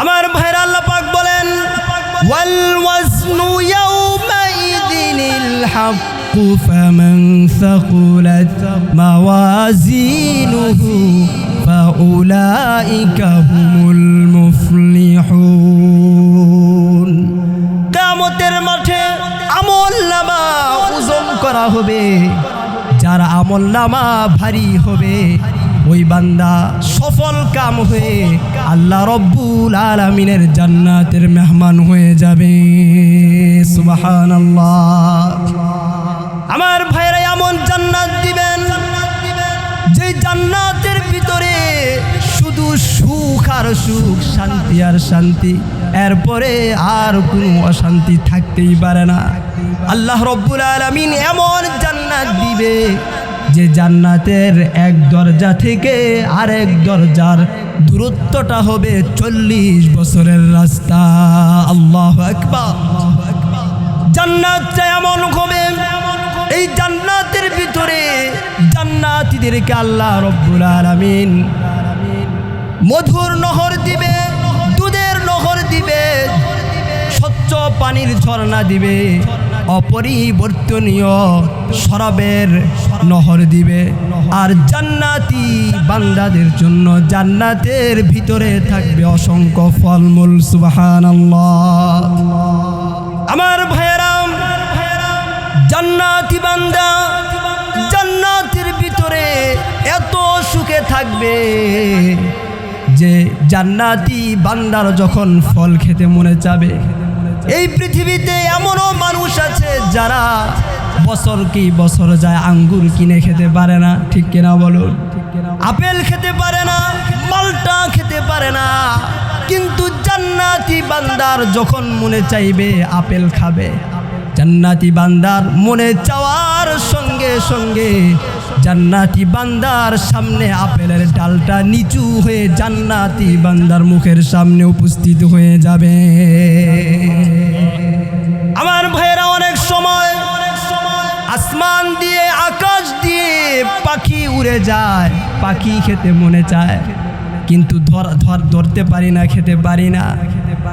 আমার ভাইরা আল্লাহ পাক বলেন, ওয়াল ওয়াজনু ইয়াউমাইদিনিল হাক্ক ফামান সাকুলাত মাওয়াজিনুহু ফাউলাইকা হুমুল মুফলিহুন। কিয়ামতের মাঠে আমল নামা ওজন করা হবে, যার আমল নামা ভারী হবে। ওই বান্দা সফল কাম হয়ে আল্লাহ রব্বুল আলমিনের জান্নাতের মেহমান হয়ে যাবে। সুবাহান আমার ভাইরা এমন জান্নাত দিবেন, যে জান্নাতের ভিতরে শুধু সুখ আর সুখ, শান্তি আর শান্তি, এরপরে আর কোনো অশান্তি থাকতেই পারে না। আল্লাহ রব্বুল আলমিন এমন জান্নাত দিবে যে জান্নাতের এক দরজা থেকে আরেক দরজার দূরত্বটা হবে চল্লিশ বছরের রাস্তা। আল্লাহ একবার জান্নাতটা এমন হবে, এই জান্নাতের ভিতরে জান্নাতীদেরকে আল্লাহ রব্বুল আলামিন মধুর নহর দিবে, দুধের নহর দিবে, স্বচ্ছ পানির ঝর্ণা দিবে। অপরিবর্তনীয় শরাবের নহর দিবে। আর জান্নাতি বান্দাদের জন্য জান্নাতের ভিতরে থাকবে অসংখ্য ফলমূল, সুবহানাল্লাহ। আমার ভাইয়েরাম, জান্নাতি বান্দা, জান্নাতের ভিতরে এত সুখে থাকবে যে জান্নাতি বান্দার যখন ফল খেতে মনে চাবে এই পৃথিবীতে এমনও মানুষ আছে যারা বছর কি বছর যায় আঙ্গুর কিনে খেতে পারে না, ঠিক কিনা বলুন? আপেল খেতে পারে না মালটা খেতে পারে না, কিন্তু জান্নাতি বান্দার যখন মনে চাইবে আপেল খাবে, জান্নাতি বান্দার মনে চাওয়ার সঙ্গে সঙ্গে জান্নাতি বান্দার সামনে আপেলের ডালটা নিচু হয়ে জান্নাতি বান্দার মুখের সামনে উপস্থিত হয়ে যাবে। আমার ভাইয়েরা, অনেক সময় আসমান দিয়ে, আকাশ দিয়ে পাখি উড়ে যায়, পাখি খেতে মনে চায়। কিন্তু ধর ধর, ধরতে পারি না, খেতে পারি না।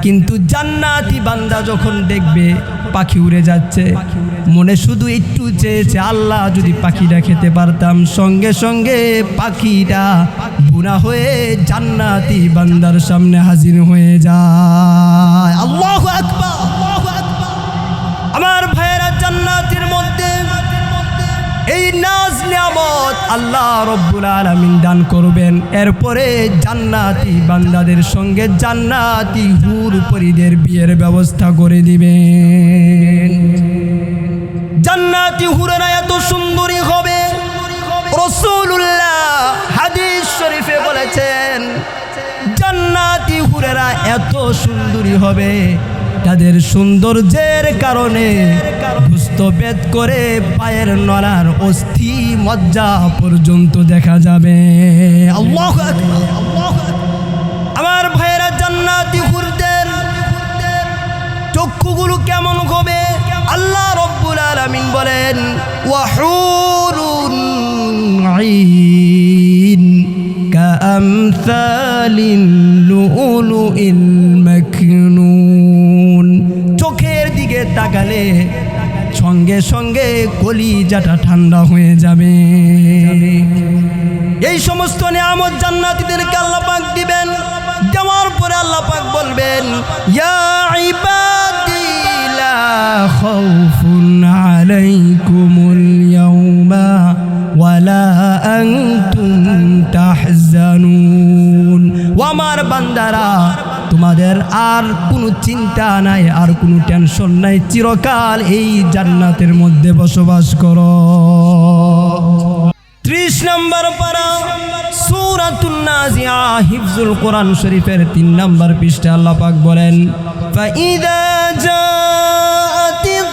কিন্তু জান্নাতি বান্দা যখন দেখবে পাখি উড়ে যাচ্ছে, মনে শুধু একটু চেয়েছে, আল্লাহ যদি পাখিটা খেতে পারতাম। সঙ্গে সঙ্গে পাখিটা বুনা হয়ে জান্নাতি বান্দার সামনে হাজির হয়ে যায়। আল্লাহ আকবার। এই নাজ নিয়ামত আল্লাহ রব্বুল আলামিন দান করবেন। এরপরে জান্নাতি বান্দাদের সঙ্গে জান্নাতি হুর পরিদের বিয়ের ব্যবস্থা করে দিবেন। জান্নাতি হুরেরা এত সুন্দরী হবে। রসুল্লাহ হাদিস শরীফে বলেছেন, জান্নাতি হুরেরা এত সুন্দরী হবে। তাদের সৌন্দর্যের কারণে ভেদ করে পায়ের নড়ার অস্থি মজ্জা পর্যন্ত দেখা যাবে। আমার ভাইয়েরা জান্নাতি হুরদের চক্ষুগুলো কেমন হবে আল্লাহ রব্বুল আলামিন বলেন ওয়াহুরুন আইন কামসালিল লুলুইল দিকে তাকালে সঙ্গে সঙ্গে কলিজাটা ঠান্ডা হয়ে যাবে। এই সমস্ত নিয়ামত জান্নাতীদেরকে আল্লাহ পাক দিবেন। দেওয়ার পরে আল্লাহ পাক বলবেন, ইয়া ইবাদি, লা খাউফুন আলাইকুমুল আর কোনো চিন্তা নাই, আর কোনো টেনশন নাই। চিরকাল এই জান্নাতের মধ্যে বসবাস করো। ত্রিশ নম্বর পারা, সুরাতুন হিফজুল কোরআন শরীফের তিন নম্বর পৃষ্ঠা আল্লাহ পাক বলেন, ফাইদা জাআতিত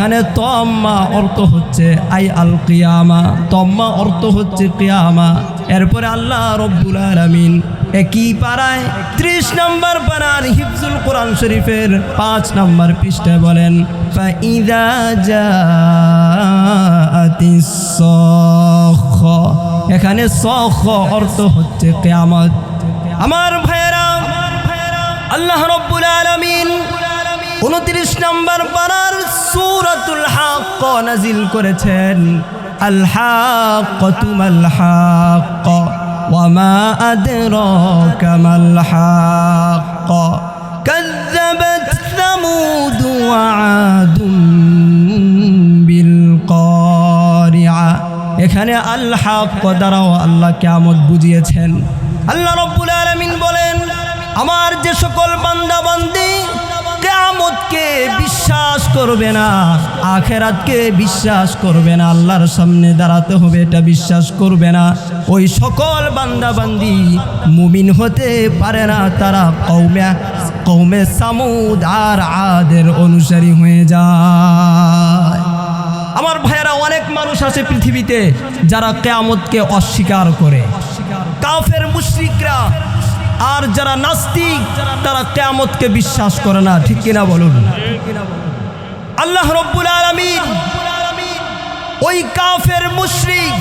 এখানে তম্মা অর্থ হচ্ছে আই আল কিয়ামা। তম্মা অর্থ হচ্ছে কিয়ামা। এরপরে আল্লাহ রব্বুল আলমিন একই পাড়ায় ত্রিশ নম্বর পাড়ার হিফজুল কোরআন শরীফের পাঁচ নম্বর পৃষ্ঠায় বলেন এখানে সখ অর্থ হচ্ছে কেয়ামত। আমার ভাইয়েরা, আল্লাহ রব্বুল আলমিন উনত্রিশ নম্বর পারার সূরাতুল হাক্ক নাজিল করেছেন আল হাক্ক তুমাল হাক্ক ওয়ামা আদরাকা মাল হাক্ক كذبت ثمود وعاد بالقارعة এখানে আল্লাহ দ্বারাও আল্লাহ কেমত বুঝিয়েছেন আল্লাহ রব্বুল আলমিন বলেন আমার যে সকল বান্দা বান্দি কেয়ামতকে বিশ্বাস করবে না। আখেরাতকে বিশ্বাস করবে না। আল্লাহর সামনে দাঁড়াতে হবে, এটা বিশ্বাস করবে না। ওই সকল বান্দা বান্দি মুমিন হতে পারে না। তারা কৌমে কৌমে সামুদ আর আদের অনুসারী হয়ে যায়। আমার ভাইয়েরা, অনেক মানুষ আছে পৃথিবীতে যারা কেয়ামতকে অস্বীকার করে। কাফের, মুশরিকরা আর যারা নাস্তিক, তারা কেয়ামতকে বিশ্বাস করে না। ঠিক কিনা বলুন? আল্লাহ রব্বুল আলমিন ওই কাফের মুশরিক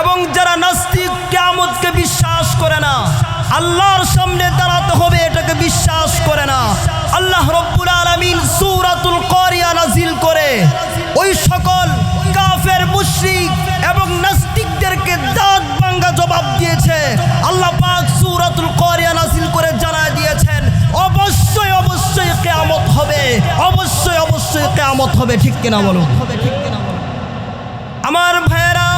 এবং যারা নাস্তিক কেয়ামতকে বিশ্বাস করে না, আল্লাহর সামনে দাঁড়াতে হবে, এটাকে বিশ্বাস করে না। আল্লাহ রব্বুল আলমিন সুরাতুল করিয়া নাজিল করে ওই সকল কাফের মুশরিক এবং নাস্তিকদেরকে দাঁত ভাঙ্গা জবাব দিয়েছে। আল্লাহ পাক সুরাতুল করিয়া নাজিল করে জানায় দিয়েছেন, অবশ্যই অবশ্যই কেয়ামত হবে। অবশ্যই অবশ্যই কেয়ামত হবে। ঠিক কিনা বলুন আমার ভাইয়েরা,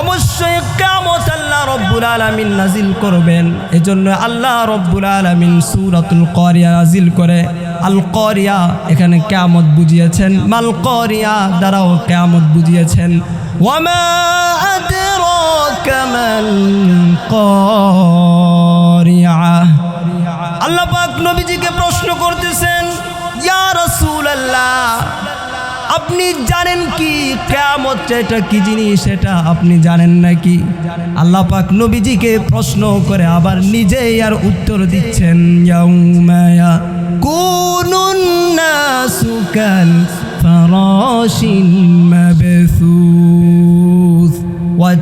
অবশ্যই কামত আল্লাহ রব্বুল আলমিন নাজিল করবেন। এজন্য আল্লাহ রব্বুল আলমিন সুরাতুল করিয়া নাজিল করে আল করিয়া এখানে কেয়ামত বুঝিয়েছেন। মাল করিয়া দ্বারাও কেয়ামত বুঝিয়েছেন। ওয়ামা আদরাকা মাল করিয়া আল্লাহ পাক নবীজিকে প্রশ্ন করতেছেন, ইয়া রাসূলুল্লাহ, আপনি জানেন কি? কেয়ামত এটা কি জিনিস এটা আপনি জানেন নাকি? আল্লাহ পাক নবীজিকে প্রশ্ন করে আবার নিজেই আর উত্তর দিচ্ছেন ইয়াউমায়া কুনুন নাসু কাল ফারাশিল মাবথুথ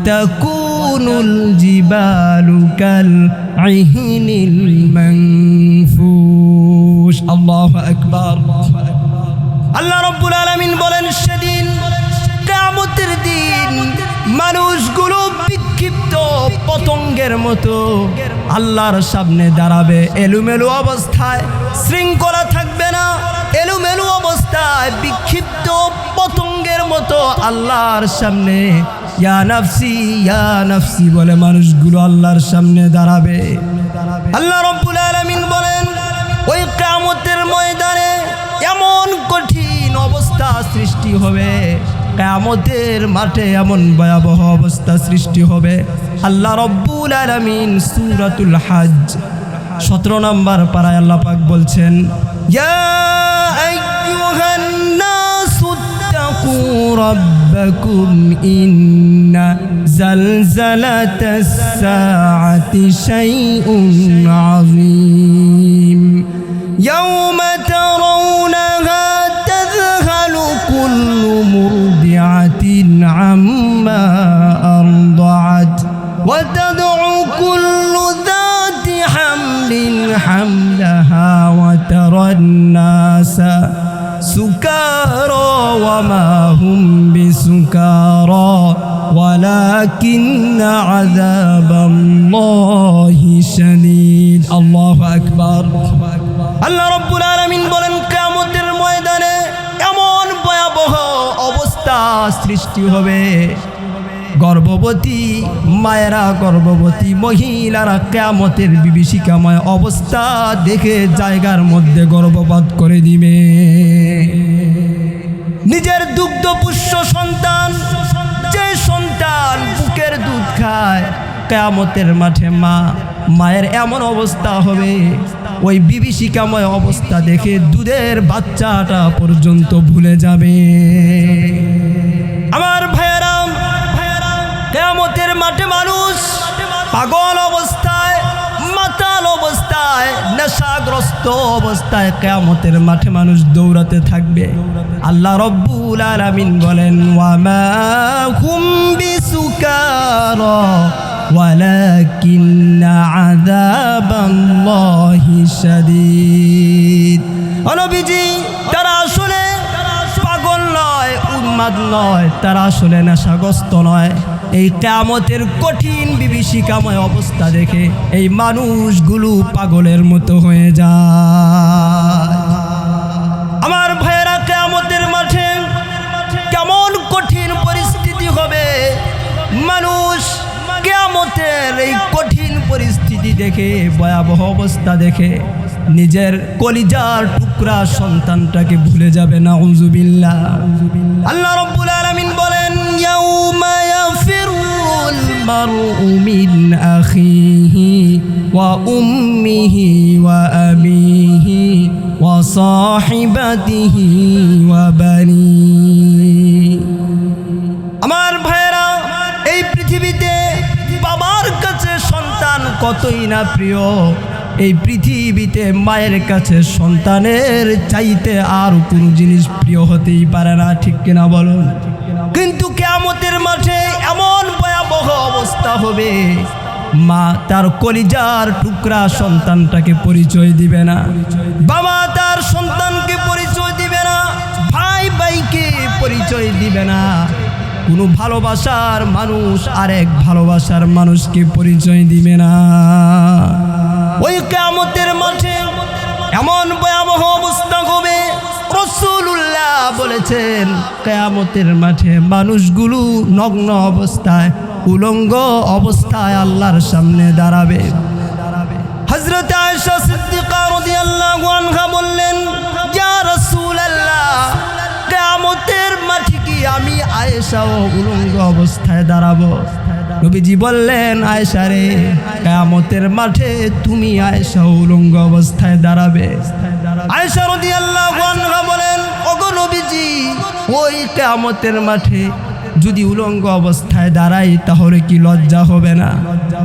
وتكون الجبال كالعهن المنفوش الله أكبر আল্লাহ রব্বুল আলমিন বলেন সেদিন কামতের দিন মানুষগুলো বিক্ষিপ্ত পতঙ্গের মতো আল্লাহর সামনে দাঁড়াবে এলুমেলু অবস্থায় শৃঙ্খলা থাকবে না এলুমেলু অবস্থায় বিক্ষিপ্ত পতঙ্গের মতো আল্লাহর সামনে ইয়া নাফসি ইয়া নাফসি বলে মানুষগুলো আল্লাহর সামনে দাঁড়াবে। আল্লাহ রব্বুল আলমিন বলেন, ওই কামতের ময়দানে এমন কঠিন অবস্থা সৃষ্টি হবে। কামতের মাঠে এমন ভয়াবহ অবস্থা সৃষ্টি হবে। আল্লাহ রব্বুল আলমিন সুরাতুল হাজ সতেরো নম্বর পাড়ায় আল্লাহ পাক বলছেন, ইয়া ربكم إن زلزلة الساعة شيء عظيم. يوم ترونها ولكن عذاب الله شديد الله أكبر আল্লাহ রব্বুল আলমিন বলেন কেমতের ময়দানে এমন ভয়াবহ অবস্থা সৃষ্টি হবে গর্ভবতী মায়েরা গর্ভবতী মহিলারা কেমতের বিভীষিকাময় অবস্থা দেখে জায়গার মধ্যে গর্ভপাত করে দিবে নিজের দুগ্ধ পুষ্য সন্তান যে সন্তান বুকের দুধ খায়। কেয়ামতের মাঠে মা, মায়ের এমন অবস্থা হবে। ওই বিভীষিকাময় অবস্থা দেখে দুধের বাচ্চাটা পর্যন্ত ভুলে যাবে। আমার ভাইয়ারাম ভাইয়ারাম কেয়ামতের মাঠে মানুষ পাগল অবস্থায় বেহাল অবস্থায়, নেশাগ্রস্ত অবস্থায় কেয়ামতের মাঠে মানুষ দৌড়াতে থাকবে। আল্লাহ রব্বুল আলামিন বলেন, ওয়ামা হুম বিসুকার ولكن عذاب الله شديد অনবিজি, তারা আসলে পাগল নয়, উন্মাদ নয়, তারা আসলে নেশাগ্রস্ত নয়। এই কেয়ামতের কঠিন বিভীষিকাময় অবস্থা দেখে এই মানুষগুলো পাগলের মতো হয়ে যায়। আমার ভাইয়েরা, কেয়ামতের মাঠে কেমন কঠিন পরিস্থিতি হবে? মানুষ কেয়ামতের এই কঠিন পরিস্থিতি দেখে, ভয়াবহ অবস্থা দেখে নিজের কলিজার টুকরা সন্তানটাকে ভুলে যাবে না উজুবিল্লা ওয়া সাহিবাতিহি ওয়া বানিহি আমার ভাইয়েরা, এই পৃথিবীতে বাবার কাছে সন্তান কতই না প্রিয়, এই পৃথিবীতে মায়ের কাছে সন্তানের চাইতে আর কোনো জিনিস প্রিয় হতেই পারে না, ঠিক কিনা বলুন? কিন্তু কেয়ামতের মাঠে এমন ভয়াবহ অবস্থা হবে মা তার কলিজার টুকরা সন্তানটাকে পরিচয় দিবে না। বাবা তার সন্তানকে পরিচয় দিবে না। ভাই ভাইকে পরিচয় দিবে না। কোনো ভালোবাসার মানুষ আরেক ভালোবাসার মানুষকে পরিচয় দিবে না। ওই কেয়ামতের মাঠে এমন ভয়াবহ অবস্থা হবে রসুল্লাহ বলেছেন, কেয়ামতের মাঠে মানুষগুলো নগ্ন অবস্থায়, উলঙ্গ অবস্থায় আল্লাহর সামনে দাঁড়াবে। বললেন মাঠে কি আমি আয়েশা ও উলঙ্গ অবস্থায় বললেন, আয়েশা রে, কিয়ামতের মাঠে তুমি আয়েশা উলঙ্গ অবস্থায় দাঁড়াবে। আয়েশা রাদিয়াল্লাহু আনহা বলেন ওগো নবীজি ওই কিয়ামতের মাঠে যদি উলঙ্গ অবস্থায় দাঁড়াই তাহলে কি লজ্জা হবে না?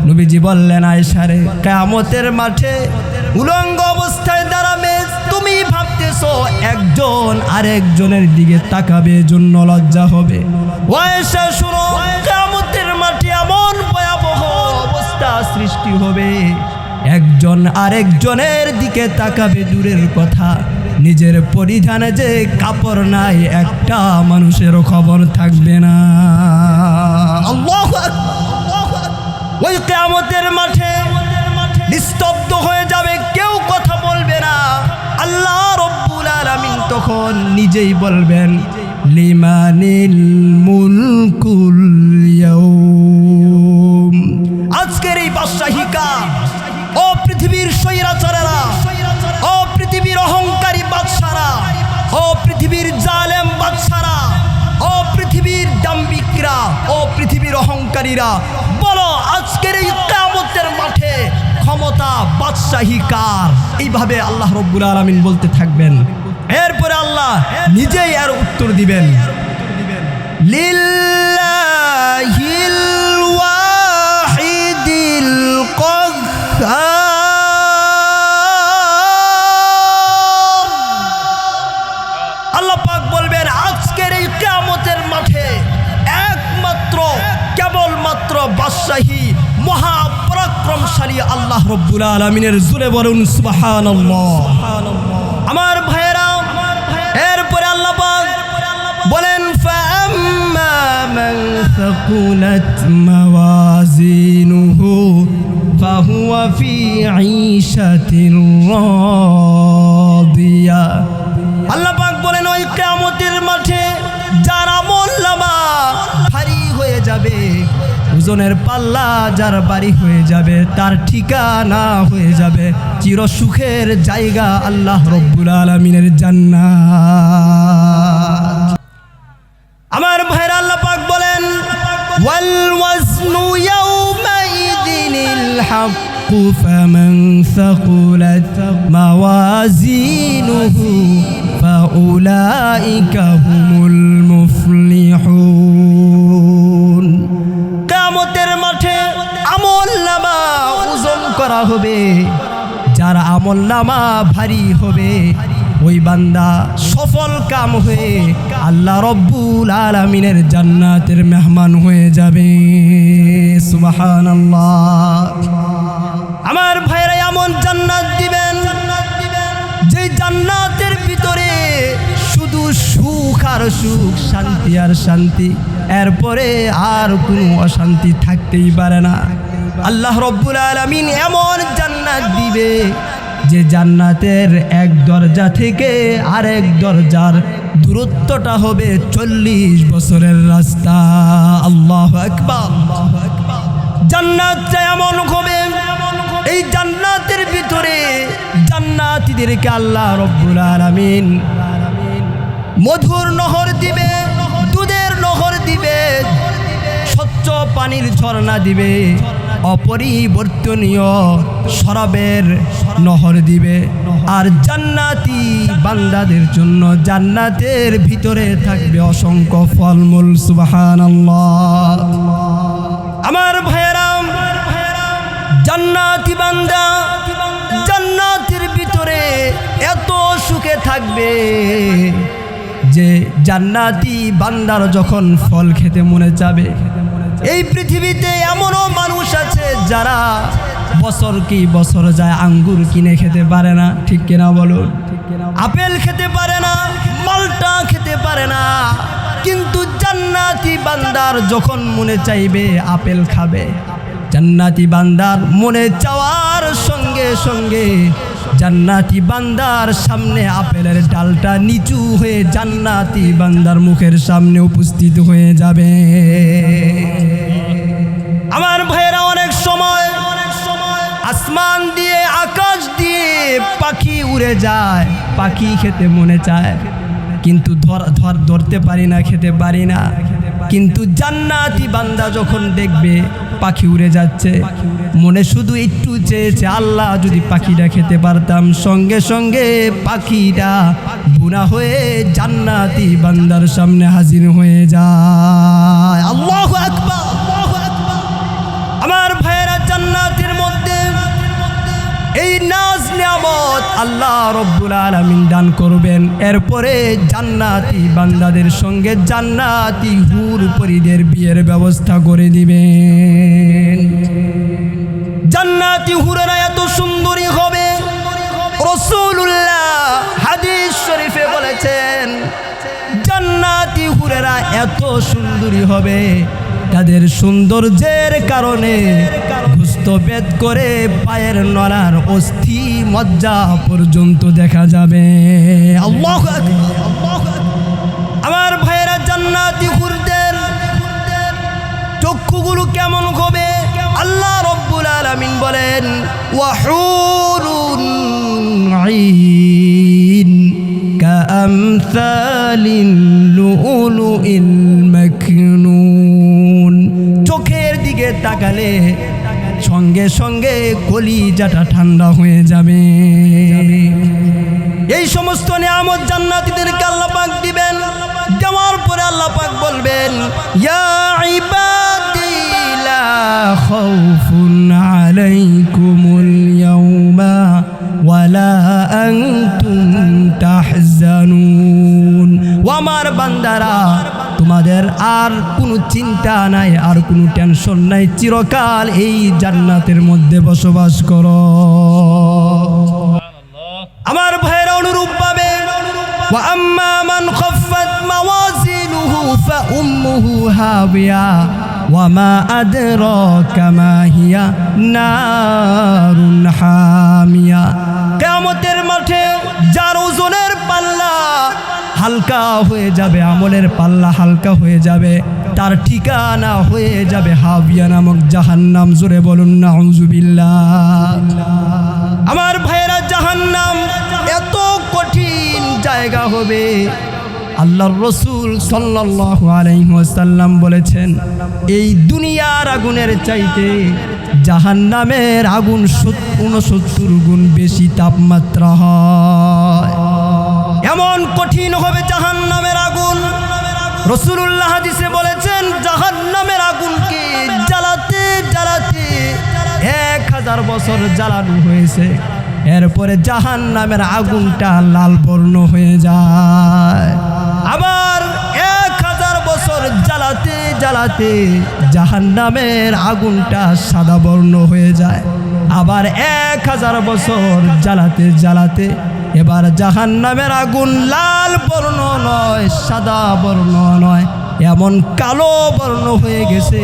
নবীজি বললেন আয়সারে কেয়ামতের মাঠে উলঙ্গ অবস্থায় দাঁড়াবে তুমি ভাবতেছো একজন আরেকজনের দিকে তাকাবে জন্য লজ্জা হবে? আয়েশা শুনো কেয়ামতের মাঠে এমন ভয়াবহ অবস্থা সৃষ্টি হবে একজন আরেকজনের দিকে তাকাবে দূরের কথা। নিজের পরিধানে যে কাপড় নাই, একটা মানুষেরও খবর থাকবে না। ওই কেয়ামতের মাঠে নিস্তব্ধ হয়ে যাবে, কেউ কথা বলবে না। আল্লাহ রব্বুল আলামিন তখন নিজেই বলবেন লিমানিল মুলকুল আজকের এই বাদশাহিকা ও পৃথিবীর স্বৈরাচারেরা, ও পৃথিবীর অহংকারী বাদশারা, ও পৃথিবীর জালেম বাদশারা, ও পৃথিবীর দাম্বিকরা ও পৃথিবীর অহংকারীরা, বলো আজকের এই কামতের মাঠে ক্ষমতা বাদশাহী কার? এইভাবে আল্লাহ রব্বুল আলমিন বলতে থাকবেন। এরপরে আল্লাহ নিজেই আর উত্তর দিবেন। লিল্লাহিল রব্বুল আলমিনের জুড়ে বলুন সুবহানাল্লাহ আমার ভাইয়েরা এরপরে আল্লাহ পাক বলেন فأما من ثقلت موازينه فهو في عيشة راضية আল্লাহ পাক বলেন ওই কিয়ামতের মাঠে যার আমল নামা ভারী হয়ে যাবে ওজনের পাল্লা যার বাড়ি হয়ে যাবে তার ঠিকানা হয়ে যাবে চির সুখের জায়গা আল্লাহ রব্বুল আলমিনের জান্নাত আমার ভাইরা আল্লাহ পাক বলেন ওয়াল ওয়াজনু ইয়াউমাইদিনিল الحق فمن ثقلت موازينه فأولئك هم المفلحون হবে, যার আমল নামা ভারী হবে, ওই বান্দা সফল কাম হয়ে আল্লাহ রব্বুল আলমিনের জান্নাতের মেহমান হয়ে যাবে। আমার ভাইরা এমন জান্নাত দিবেন যে জান্নাতের ভিতরে শুধু সুখ আর সুখ, শান্তি আর শান্তি, এরপরে আর কোনো অশান্তি থাকতেই পারে না। আল্লাহ রব্বুল আলমিন এমন জান্নাত দিবে যে জান্নাতের এক দরজা থেকে আরেক দরজার দূরত্বটা হবে চল্লিশ বছরের রাস্তা। আল্লাহ আকবার। জান্নাতটা এমন হবে, এই জান্নাতের ভিতরে জান্নাতীদেরকে আল্লাহ রব্বুল আলামিন মধুর নহর দিবে, দুধের নহর দিবে, স্বচ্ছ পানির ঝর্ণা দিবে। অপরিবর্তনীয় শরাবের নহর দিবে। আর জান্নাতি বান্দাদের জন্য জান্নাতের ভিতরে থাকবে অসংখ্য ফলমূল, সুবহানাল্লাহ। আমার ভাইয়েরাম, জান্নাতি বান্দা, জান্নাতের ভিতরে এত সুখে থাকবে যে জান্নাতি বান্দার যখন ফল খেতে মনে যাবে এই পৃথিবীতে এমনও মানুষ আছে যারা বছর কি বছর যায় আঙ্গুর কিনে খেতে পারে না, ঠিক কিনা বলুন? আপেল খেতে পারে না, মালটা খেতে পারে না, কিন্তু জান্নাতি বান্দার যখন মনে চাইবে আপেল খাবে, জান্নাতি বান্দার মনে চাওয়ার সঙ্গে সঙ্গে জান্নাতি বান্দার সামনে আপেলের ডালটা নিচু হয়ে জান্নাতি বান্দার মুখের সামনে উপস্থিত হয়ে যাবে। উড়ে যায়, পাখি খেতে মনে চায়। কিন্তু ধর ধর, ধরতে পারি না, খেতে পারি না। কিন্তু জান্নাতি বান্দা যখন দেখবে পাখি উড়ে যাচ্ছে, মনে শুধু একটু চেয়েছে, আল্লাহ যদি পাখিটা খেতে পারতাম। সঙ্গে সঙ্গে পাখিটা বুনা হয়ে জান্নাতি বান্দার সামনে হাজির হয়ে যায়। আল্লাহু আকবার। নিয়ামত আল্লাহ রব্বুল আলামিন দান করবেন। এরপরে জান্নাতি বান্দাদের সঙ্গে জান্নাতি হুর পরিদের বিয়ের ব্যবস্থা করে দিবেন। জান্নাতি হুরেরা এত সুন্দরী হবে। রসুল্লাহ হাদিস শরীফে বলেছেন, জান্নাতি হুরেরা এত সুন্দরী হবে। তাদের সৌন্দর্যের কারণে ভেদ করে পায়ের নড়ার অস্থি মজ্জা পর্যন্ত দেখা যাবে। আমার ভাইয়েরা, জান্নাতি হুরদের চক্ষুগুলো কেমন হবে আল্লাহ রব্বুল আলামিন বলেন, ওয়াহুরুন আইন লুলুইল মাকনুন তাকালে সঙ্গে সঙ্গে কলিজাটা ঠান্ডা হয়ে যাবে। এই সমস্ত নিয়ামত জান্নাতীদেরকে আল্লাহ পাক দিবেন। দেওয়ার পরে পাক বলবেন আলাইকুমুল ইয়াউমা ওয়ালা আনতুম তাহজানুন। ও আমার বান্দারা তোমাদের আর কোনো চিন্তা নাই আর কোনো টেনশন নাই চিরকাল এই জান্নাতের মধ্যে বসবাস করো আমার ভাইয়েরা অনুরূপ পাবে وأما من خفت موازينه فأمه هاوية وما أدراك ما هي نار حامية কেয়ামতের মাঠে যার ওজনের পাল্লা হালকা হয়ে যাবে, আমলের পাল্লা হালকা হয়ে যাবে, তার ঠিকানা হয়ে যাবে হাবিয়া নামক জাহান্নাম, জোরে বলুন না আমার ভাইয়েরা, জাহান্নাম এত কঠিন জায়গা হবে। আল্লাহর রসুল ওয়াসাল্লাম বলেছেন, এই দুনিয়ার আগুনের চাইতে জাহান্নামের আগুন উনসত্তর গুণ বেশি তাপমাত্রা হয়। এমন কঠিন হবে জাহান্নামের আগুন। রসুল্লাহ হাদিসে বলেছেন, জাহান্নামের আগুনকে জ্বালাতে জ্বালাতে এক হাজার বছর জ্বালানো হয়েছে। এরপরে জাহান নামের আগুনটা লাল বর্ণ হয়ে যায়। আবার এক হাজার বছর জ্বালাতে জ্বালাতে জাহান নামের আগুনটা সাদা বর্ণ হয়ে যায়। আবার এক হাজার বছর জ্বালাতে জ্বালাতে এবার জাহান নামের আগুন লাল বর্ণ নয়, সাদা বর্ণ নয়, এমন কালো বর্ণ হয়ে গেছে।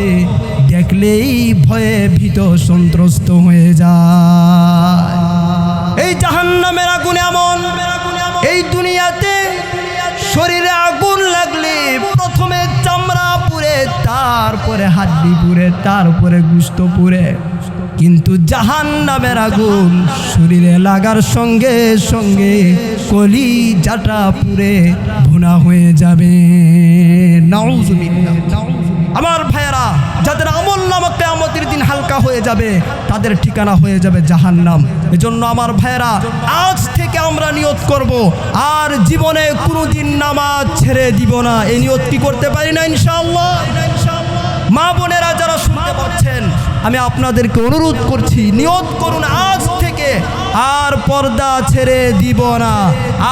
দেখলেই ভয়ে ভীত সন্ত্রস্ত হয়ে যায়। এই জাহান নামের আগুন এমন, এই দুনিয়াতে শরীরে আগুন লাগলে প্রথমে চামড়া পুড়ে, তারপরে হাড্ডি পুড়ে, তারপরে গুস্ত পুড়ে। কিন্তু জাহান নামের আগুন শরীরে লাগার সঙ্গে সঙ্গে কলি জাটা পুড়ে ভুনা হয়ে যাবে। আমার ভাইয়েরা, যাদের আমল নামক কেয়ামতের দিন হালকা হয়ে যাবে, তাদের ঠিকানা হয়ে যাবে জাহান্নাম। এজন্য আমার ভাইয়েরা, আজ থেকে আমরা নিয়ত করব, আর জীবনে কোনোদিন নামাজ ছেড়ে দিব না। এই নিয়ত কি করতে পারি না, ইনশাআল্লাহ? মা বোনেরা যারা শুনতে পাচ্ছেন আমি আপনাদেরকে অনুরোধ করছি, নিয়ত করুন আজ থেকে আর পর্দা ছেড়ে দিব না।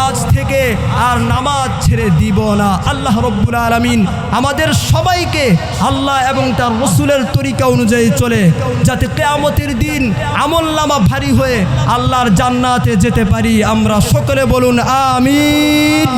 আজ থেকে আর নামাজ ছেড়ে দিব না। আল্লাহ রব্বুল আলমিন আমাদের সবাইকে আল্লাহ এবং তার রসুলের তরিকা অনুযায়ী চলে, যাতে কেয়ামতের দিন আমল নামা ভারী হয়ে আল্লাহর জান্নাতে যেতে পারি। আমরা সকলে বলুন, আমিন।